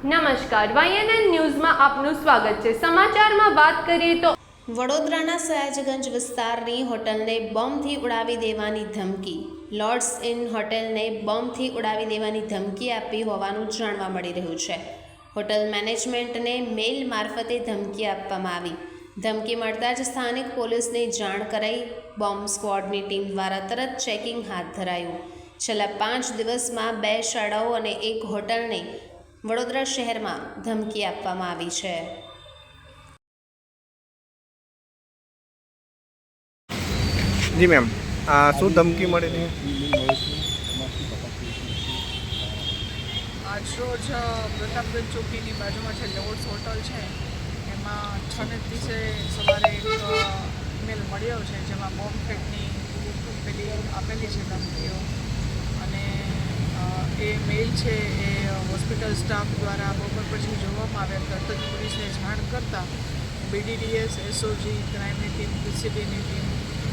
નમસ્કાર વાયએનએન ન્યૂઝમાં આપનું સ્વાગત છે. સમાચારમાં વાત કરીએ તો વડોદરાના સયાજગંજ વિસ્તારની હોટલને બોમ્બથી ઉડાવી દેવાની ધમકી. લોર્ડ્સ ઇન હોટેલને બોમ્બથી ઉડાવી દેવાની ધમકી આપી હોવાનું જાણવા મળી રહ્યું છે. હોટલ મેનેજમેન્ટને મેલ મારફતે ધમકી આપવામાં આવી. ધમકી મળતા જ સ્થાનિક પોલીસને જાણ કરાઈ. બોમ્બ સ્ક્વોડની ટીમ દ્વારા તરત ચેકિંગ હાથ ધરાયું. છેલ્લા પાંચ દિવસમાં બે શાળાઓ અને એક હોટલને વડોદરા શહેરમાં ધમકી આપવામાં આવી છે. જી મેમ આ શું ધમકી મળી આજરોજ પ્રતાપગંજ ચોકીની બાજુમાં છે લોર્ડ્સ હોટલ છે એમાં છ ને ત્રીસે સવારે એક મેલ મળ્યો છે જેમાં બોમ્બ ફેટની પેલી આપેલી છે ધમકીઓ. અને એ મેલ છે એ હોસ્પિટલ સ્ટાફ દ્વારા બપોર પછી જોવામાં આવ્યા તરત જ પોલીસને જાણ કરતાં બીડીડીએસ એસઓજી ક્રાઇમની ટીમ ડીસીપીની ટીમ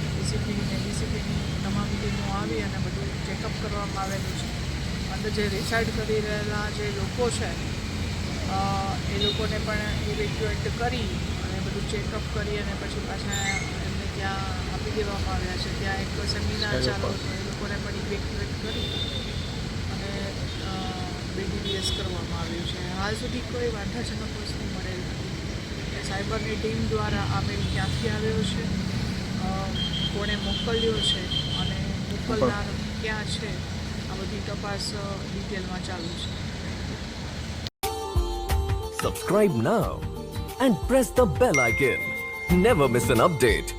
ડીસીપીને ડીસીપીની તમામ ટીમો આવી અને બધું ચેકઅપ કરવામાં આવેલું છે. અંદર જે રિસાઇડ કરી રહેલા જે લોકો છે એ લોકોને પણ ઇવેક્યુએટ કરી અને બધું ચેકઅપ કરી અને પછી પાછા એમને ત્યાં આપી દેવામાં આવ્યા છે. ત્યાં એક સેમિનાર ચાલુ હતો. એ લોકોને પણ ઇવેક્યુએટ કરી અને બીડીડીએસ કરવામાં આવ્યું છે હાલ સુધી કોઈ વાંધાજનક વસ્તુ મળેલ નથી. સાયબરની ટીમ દ્વારા આ મેલ ક્યાંથી આવ્યો છે? કોણે મોકલ્યો છે? અને મોકલનાર ક્યાં છે? આ બધી તપાસ ડિટેલમાં ચાલુ છે. Subscribe now and press the bell icon never miss an update.